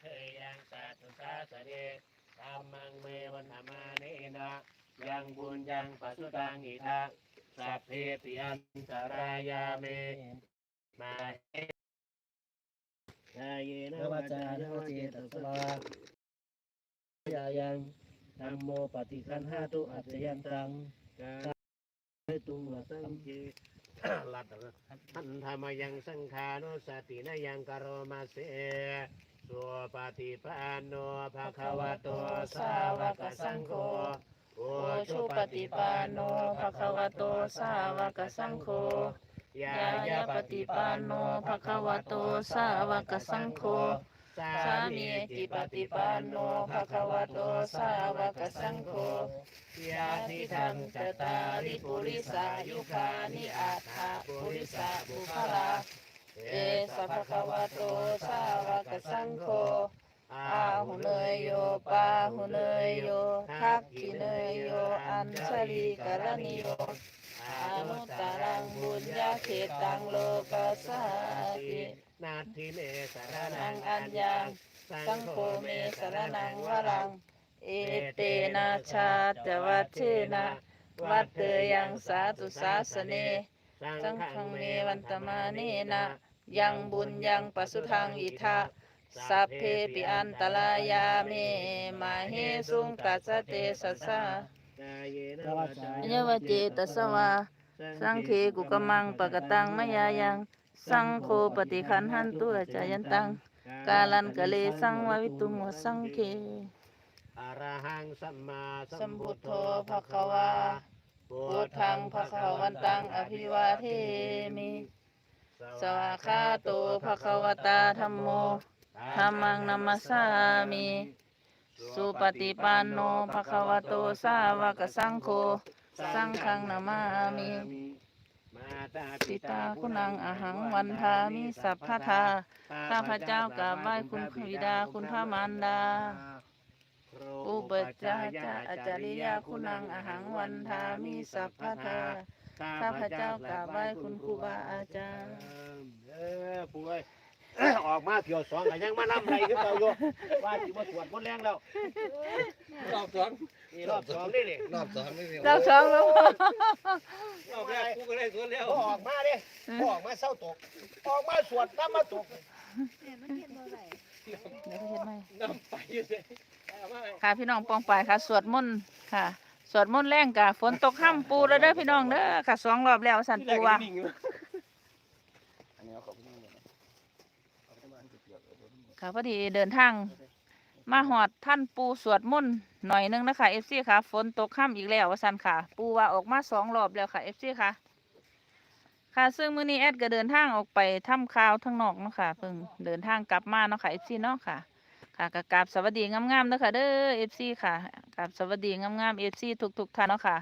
เคยยังสาธุสาสเดธรรมังเมวันธรรมาเนนะยังบุญยังปัสสุตังอิทะสัพเพปิอันตรายาเมมาเนายเยนะวาจานะวเจตสลายายังธัมโมปฏิคันหาตุอัจจยันตังกาตุงวสังเจลัดทันธรรมยังสังขานุสตินายังกโรมาเส สุปฏิปันโนภะคะวะโตสาวกสังโฆโอชุปฏิปันโนภะคะวะโตสาวกสังโฆยายาปฏิปันโนภะคะวะโตสาวกสังโฆสามีจิปฏิปันโนภะคะวะโตสาวกสังโฆโฆยาทิทังจตาริปุริสายุคานิอาถาปุริสาบุคลา เอสะภะคะวะโตสาวกสังโฆอาหุเนยโยปาหุเนยโยทักขิเนยโยอัญชลีกรณิโยอานุตตตตรังบุญญาเขตัตังโลกัสสาตินาทิเมสารนังอัญญังสังโฆเมสารนังวรัง เอเตนะชาชาจจวัวัตเทนะวัตเตยังสาสาธุสาสเน สังฆเมวันตมาเนเนนะนะ ยัยังงบุบุญญยัยังงปัปัสสสุสุทัทังงอิอิทาทาสัสัพพเพเพปิปิอัอันนตตรารายายาเมเมมามาเฮเฮสุสุงงตัตัสสเตเตสัสัสสสะสะกายเนนววัจาจเยวเจตสวาสังเคกุกมังปะกตังมยายัง สังโฆปฏิคันหันตุระจายันตัง กาลันกะเลสังวาวิตุงวสังเคอะระหังสัมมาสัสัมมพุพุททโธโธภะภะคะคะวาวาพุพุททธัธังงภะภะคะคะวัวันนตัตังงออภิภิวาวาเทเทมิมิ สวาวากาโตภะคะวตาธัธัมโมธัธัมมมัมังนัมมมัสสาสามิสุปฏิปันโนภะคะวโตสาวกสังโฆสังฆังนามามิมาตาปิตาคุณังอาหังวันทามิสัพพทาข้าพเจ้ากราบไหว้คุณพระบิดาคุณพระมารดา อุปจจาจาอาจาริยาคุณังอาหังวันทามิสัพพทา ข้าพเจ้ากราบไหว้คุณครูบาอาจารย์ เออป่วยออกมาเที่ยวสองก็ยังมานํไรคือเก่าอยู่ว่าสิบ่สวดมนต์แรงแล้วรอบสองนี่รอบสองนี่นี่รอบสองไม่มีเราสองแล้วรอบแรกกูก็ได้สวนแล้วบ่ออกมาเด้บ่ออกมาเศร้าตก ออกมาสวดน้ำมาตกเดี๋ยวเขาเห็นไหมน้ำไปอยู่เลยเอามาค่ะพี่น้องปองไปายค่ะ สวดมนต์ค่ะ สวดมนต์แรงกะฝนตกห้ำปูแล้วเด้อพี่น้องเด้อค่ะสองรอบแล้วสันปูว่าที่แรกก็นิ่งอยู่ค่ะพอดีเดินทาง มาหอดท่านปูสวดมนต์หน่อยหนึงนะคะเอฟซีค่ะ ฝนตกห้ำอีกแล้วว่าสันค่ะ ปูว่าออกมาสองรอบแล้วค่ะเอฟซีค่ะ ค่ะซึ่งมื้อนี้แอดก็เดินทางออกไปทำข่าวทั้งนอกเนาะค่ะเพิ่งเดินทางกลับมาเนาะค่ะเอฟซีเนาะค่ะ ค่ะก็กราบสวัสดีงามๆเด้อค่ะเด้อเอฟซีค่ะ กราบสวัสดีงามๆเอฟซีทุกๆท่านเนาะค่ะ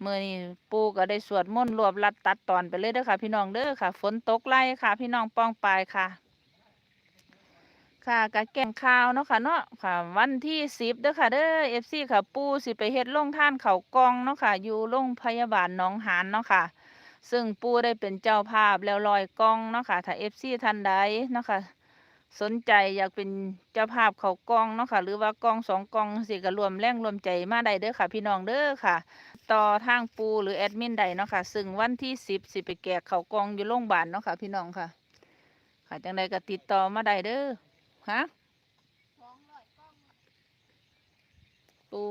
เมื่อนี้ปูก็ได้สวดมนต์รวบรัดตัดตอนไปเลยเด้อค่ะ พี่น้องเด้อค่ะ ฝนตกไล่ค่ะ พี่น้องป้องปายค่ะ ค่ะกะแก่งข่าวเนาะค่ะเนาะค่ะ วันที่สิบเด้อค่ะเด้อเอฟซีค่ะ ปูสิไปเฮ็ดโรงท่านเขากองเนาะค่ะ อยู่โรงพยาบาลหนองหานเนาะค่ะ ซึ่งปูได้เป็นเจ้าภาพแล้วลอยกองเนาะค่ะถ้าเอฟซีท่านใดเนาะค่ะ สนใจอยากเป็นเจ้าภาพเขากองเนาะค่ะ หรือว่ากองสองกองสิก็รวมแรงรวมใจมาได้เด้อค่ะ พี่น้องเด้อค่ะ ต่อทางปูหรือแอดมินใดเนาะค่ะ ซึ่งวันที่สิบสิไปแกกเขากองอยู่โรงพยาบาลเนาะค่ะ พี่น้องค่ะ ค่ะจังใดก็ติดต่อมาได้เด้อฮะปู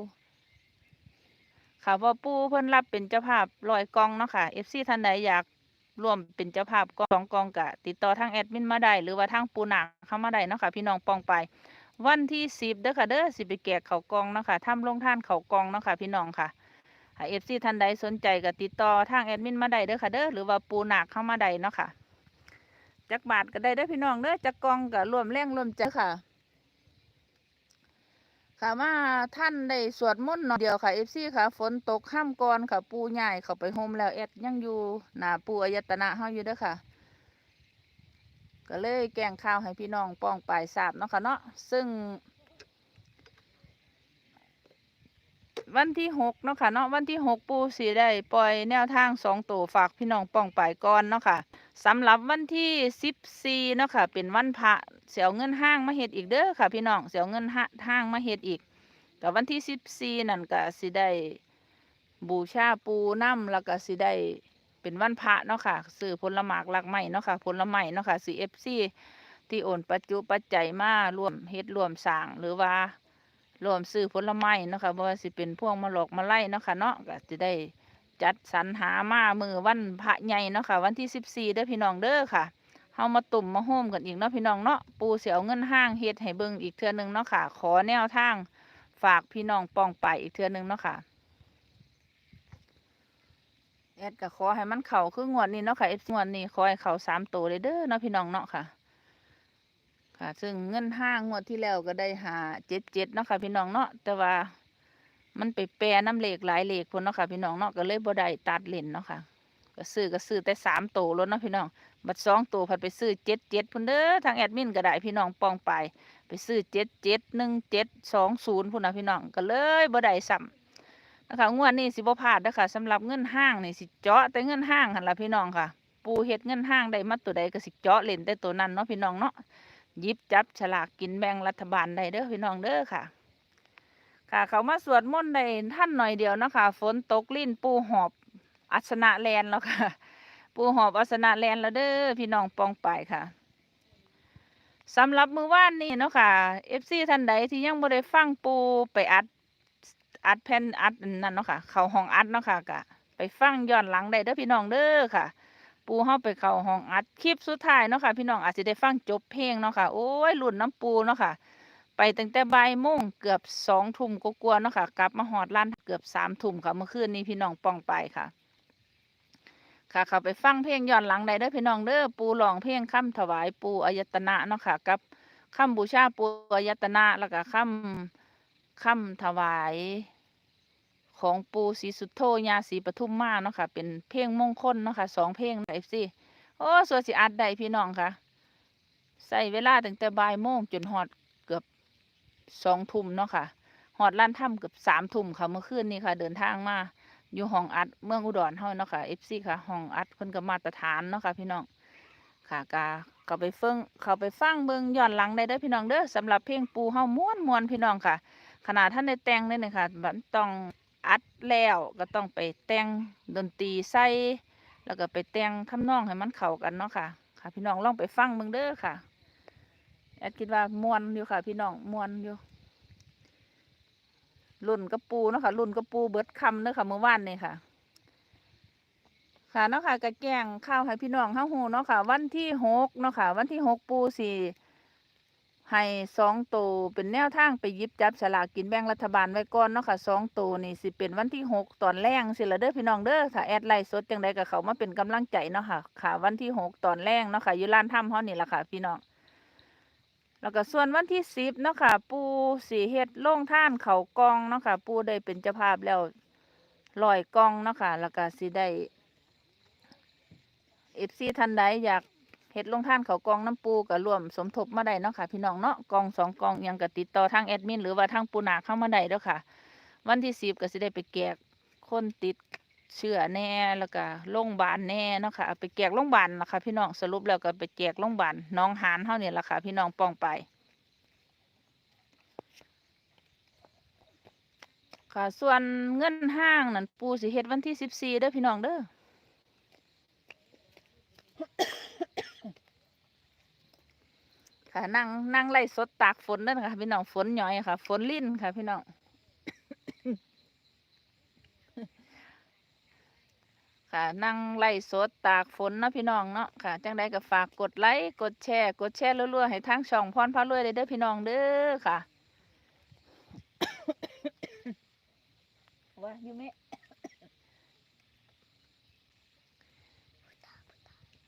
ค่ะพอปูเพิ่นรับเป็นเจ้าภาพลอยกองเนาะค่ะเอฟซีท่านใดอยาก ร่วมเป็นเจ้าภาพกองกองกะติดต่อทางแอดมินมาได้หรือว่าทางปูหนักเข้ามาได้เนาะค่ะพี่น้องปองไป วันที่สิบเด้อค่ะเด้อสิบไปแกกเขากองเนาะค่ะทำลงท่านเขากองเนาะค่ะพี่น้องค่ะเอฟซีท่านใดสนใจก็ติดต่อทางแอดมินมาได้เด้อค่ะเด้อหรือว่าปูหนักเข้ามาได้เนาะค่ะจักบาทก็ได้เด้อพี่น้องเด้อจักกองก็รวมแรงรวมใจค่ะ ค่ะมาท่านได้สวดมนต์หน่อยเดียวค่ะเอฟซีค่ะ ฝนตกข้ามก่อนค่ะ ปูใหญ่เข้าไปโฮมแล้วแอดยังอยู่หน้าปูอายตนะเฮาอยู่เด้อค่ะ ก็เลยแกงข้าวให้พี่น้องป้องปลายทราบเนาะค่ะเนาะซึ่ง วันที่หกเนาะค่ะเนาะวันที่หกปูสีได้ปล่อยแนวทางสองตัวฝากพี่น้องป้องไปก่อนเนาะค่ะสำหรับวันที่สิบสี่เนาะค่ะเป็นวันพระเสียเงินห้างมาเฮ็ดอีกเด้อค่ะ พี่น้องเสียเงินห้างมาเฮ็ดอีกกับวันที่สิบสี่นั่นก็สิได้บูชาปูน้ำแล้วก็สิได้เป็นวันพระเนาะค่ะซื้อผลหมากหลักไม้เนาะค่ะผลไม้เนาะค่ะ CFC ที่โอนปัจจุปัจจัยมาร่วมเฮ็ดร่วมสร้างหรือว่า รวมซื้อผลไม้เนาะค่ะบ่ว่าสิเป็นพวงมะลอกมะไล่นะคะเนาะก็จะได้จัดสรรหามามือวันพระใหญ่เนาะค่ะวันที่สิบสี่เด้อพี่น้องเด้อค่ะเฮามาตุ่มมาโฮมกันอีกเนาะพี่น้องเนาะปูเสียเอาเงินห้างเฮ็ดให้เบิ่งอีกเทื่อนึงเนาะค่ะ ขอแนวทางฝากพี่น้องปองไปอีกเทื่อนึงเนาะค่ะแอดก็ขอให้มันเข้าคืองวดนี้เนาะค่ะเอฟงวดนี้ขอให้เข้าสามตัวเลยเด้อเนาะพี่น้องเนาะค่ะ ค่ะ ซึ่งเงินห้างงวดที่แล้วก็ได้หาเจ็ดเจ็ดเนาะค่ะ พี่น้องเนาะแต่ว่ามันไปแปรน้ำเหล็กหลายเหล็กพุ่นเนาะค่ะ พี่น้องเนาะก็เลยบ่ได้ตัดเลนเนาะค่ะ ก็ซื้อก็ซื้อแต่สามตัวแล้วเนาะพี่น้อง บัดสองตัวพัดไปซื้อเจ็ดเจ็ดพุ่นเด้อทางแอดมินก็ได้พี่น้องปองไป ไปซื้อเจ็ดเจ็ดหนึ่งเจ็ดสองศูนย์พุ่นนะพี่น้องก็เลยบ่ได้ซ้ำนะคะงวดนี้สิบ่พลาดเด้อค่ะสำหรับเงินห้างนี่สิเจาะแต่เงินห้างหั่นละพี่น้องค่ะ ปูเฮ็ดเงินห้างได้มาตัวใดก็สิเจาะเล่นแต่ตัวนั้นเนาะพี่น้องเนาะ ยิบจับฉลากกินแบ่งรัฐบาลได้เด้อพี่น้องเด้อค่ะ ค่ะ เขามาสวดมนต์ได้ท่านหน่อยเดียวนะคะฝนตกลิ้นปูหอบอัสนะแลนแล้วค่ะ ปูหอบอัสนะแลนแล้วเด้อพี่น้องปองไปค่ะสำหรับมือว่านนี่เนาะค่ะเอฟซีท่านใดที่ยังบ่ได้ฟังปูไปอัดอัดแผ่นอัดนั่นเนาะค่ะ เขาห้องอัดเนาะค่ะกะไปฟังย้อนหลังได้เด้อพี่น้องเด้อค่ะ ปูเข้าไปเข้าห้องอัดคลิปสุดท้ายเนาะค่ะพี่น้องอาจจะได้ฟังจบเพลงเนาะค่ะโอ้ยรุ่นน้ำปูเนาะค่ะ ไปตั้งแต่บ่ายโมงเกือบสองทุ่มก็กลัวๆเนาะค่ะกลับมาหอดร้านเกือบสามทุ่มค่ะเมื่อคืนนี้พี่น้องปองไปค่ะ ค่ะเขาไปฟังเพลงย้อนหลังได้เด้อพี่น้องเด้อปูร้องเพลงคำถวายปูอายตนะเนาะค่ะกับคำบูชาปูอายตนะแล้วก็คำคำถวาย ของปูศรีสุทโธยาศรีปทุมมาเนาะค่ะ เป็นเพลงมงคลเนาะค่ะสองเพลงไอฟซีโอ้สวยสิอัดได้พี่น้องค่ะ ใส่เวลาตั้งแต่บ่ายโมงจนหอดเกือบสองทุ่มเนาะค่ะหอดล้านถ้ำเกือบสามทุ่มค่ะเมื่อคืนนี้ค่ะ เดินทางมาอยู่ห้องอัดเมืองอุดรเฮาเนาะค่ะเอฟซีค่ะห้องอัดเพิ่นก็มาตรฐานเนาะค่ะ พี่น้องค่ะกาเขาไปเฟิงเขาไปฟังเบิงย้อนหลังได้เด้อพี่น้องเด้อสำหรับเพลงปูเฮาม่วนมวนพี่น้องค่ะ ขนาดท่านได้แต่งเลยนะคะมันต้อง อัดแล้วก็ต้องไปแต่งดนตรีใส่แล้วก็ไปแต่งทำนองให้มันเข้ากันเนาะค่ะ ค่ะ พี่น้องลองไปฟังเบิ่งเด้อค่ะแอดคิดว่ามวนอยู่ค่ะ พี่น้องมวนอยู่รุ่นกระปูเนาะค่ะรุ่นกระปูเบิดคำเด้อค่ะเมื่อวานนี่ค่ะ ค่ะเนาะค่ะกะแกงข้าวให้พี่น้องเฮาฮู้เนาะค่ะ วันที่หกเนาะค่ะ วันที่หกปูสี่ ให้สองตัวเป็นแนวทางไปยิบจับฉลากกินแบ่งรัฐบาลไว้ก่อนเนาะค่ะสองตัวนี่สิเป็นวันที่หกตอนแรงสิละเด้อพี่น้องเด้อถ้าแอดไลน์สดจังใดกับเขามาเป็นกำลังใจเนาะค่ะค่ะ วันที่หกตอนแรงเนาะค่ะอยู่ร้านถ้ำเฮานี่ละค่ะ พี่น้องแล้วก็ส่วนวันที่สิบเนาะค่ะ ปูสีเฮ็ดโล่งท่านเขากองเนาะค่ะ ปูได้เป็นเจ้าภาพแล้วลอยกองเนาะค่ะแล้วก็สิได้เอฟซีท่านใดอยาก เฮ็ดลงท่านเขากองน้ำปูก็ร่วมสมทบมาได้เนาะค่ะ พี่น้องเนาะกองสองกองยังก็ติดต่อทางแอดมิน หรือว่าทางปูนาเข้ามาได้เด้อค่ะ วันที่สิบก็สิได้ไปแจกคนติดเชื้อแน่แล้วก็โรงพยาบาลแน่เนาะค่ะไปแจกโรงพยาบาลล่ะคะพี่น้องสรุปแล้วก็ไปแจกโรงพยาบาลน้องหานเท่านี่ล่ะค่ะพี่น้องปองไป ค่ะส่วนเงินห้างนั่นปูสิเฮ็ดวันที่สิบสี่เด้อพี่น้องเด้อ ค่ะนั่งนั่งไล่สดตากฝนนั่นค่ะพี่น้องฝนหย่อยค่ะ ฝนลิ่นค่ะ พี่น้องค่ะนั่งไล่สดตากฝนเนาะพี่น้องเนาะค่ะจังใดก็ฝากกดไลค์กดแชร์ กดแชร์รัวๆให้ทางช่องพรพารวยเลยเด้อพี่น้องเด้อค่ะว่าอยู่ไหม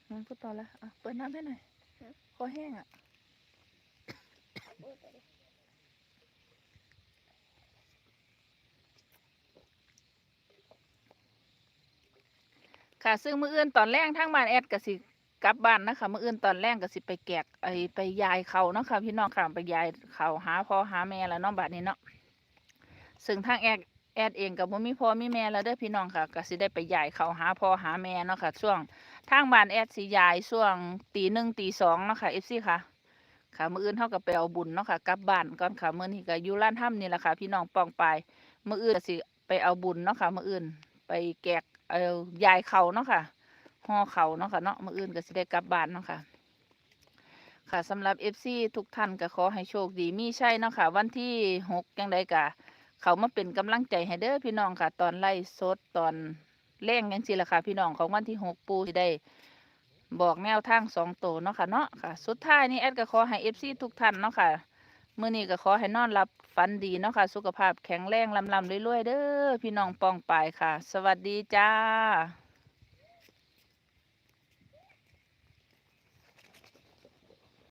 อืมพูดต่อแล้วอะเปิดน้ำให้หน่อยคอแห้งอะ ค่ะ ซึ่งมื้ออื่นตอนแรกทางบ้านแอดก็สิกลับบ้านนะคะมื้ออื่นตอนแรกก็สิไปแกกไอไปยายเขาเนาะค่ะพี่น้องค่ะไปยายเขาหาพ่อหาแม่แล้วเนาะบัดนี้เนาะซึ่งทางแอดแอดเองกับบ่มีพ่อมีแม่แล้วเด้อพี่น้องค่ะก็สิได้ไปยายเขาหาพ่อหาแม่เนาะค่ะช่วงทางบ้านแอดสิยายช่วงตีหนึ่งตีสองเนาะค่ะ FC ค่ะ ค่ะมืออื่นเฮาก็ไปเอาบุญเนาะค่ะกลับบ้านก่อนค่ะมือนี้ก็อยู่ร้านถ้ำนี่แหละค่ะ พี่น้องปองไปมืออื่นสิไปเอาบุญเนาะค่ะมืออื่น ไปแกกเอายายเขาเนาะค่ะห่อเขาเนาะค่ะเนาะมืออื่นก็สิได้กลับบ้านเนาะค่ะ ค่ะสำหรับ FC ทุกท่านก็ขอให้โชคดีมีใชัยเนาะค่ะ วันที่6จังไดกะเขามาเป็นกำลังใจให้เด้อพี่น้องค่ะ ตอนไล่สดตอนแรงยังสิละค่ะ พี่น้องของวันที่6ปูสิได้ บอกแนวทางสองตัวเนาะค่ะเนาะค่ะ สุดท้ายนี้แอดก็ขอให้ FC ทุกท่านเนาะค่ะมื่อนี้ก็ขอให้นอนรับฝันดีเนาะค่ะ สุขภาพแข็งแรงลำลำรวยๆเด้อพี่น้องปองปายค่ะ สวัสดีจ้า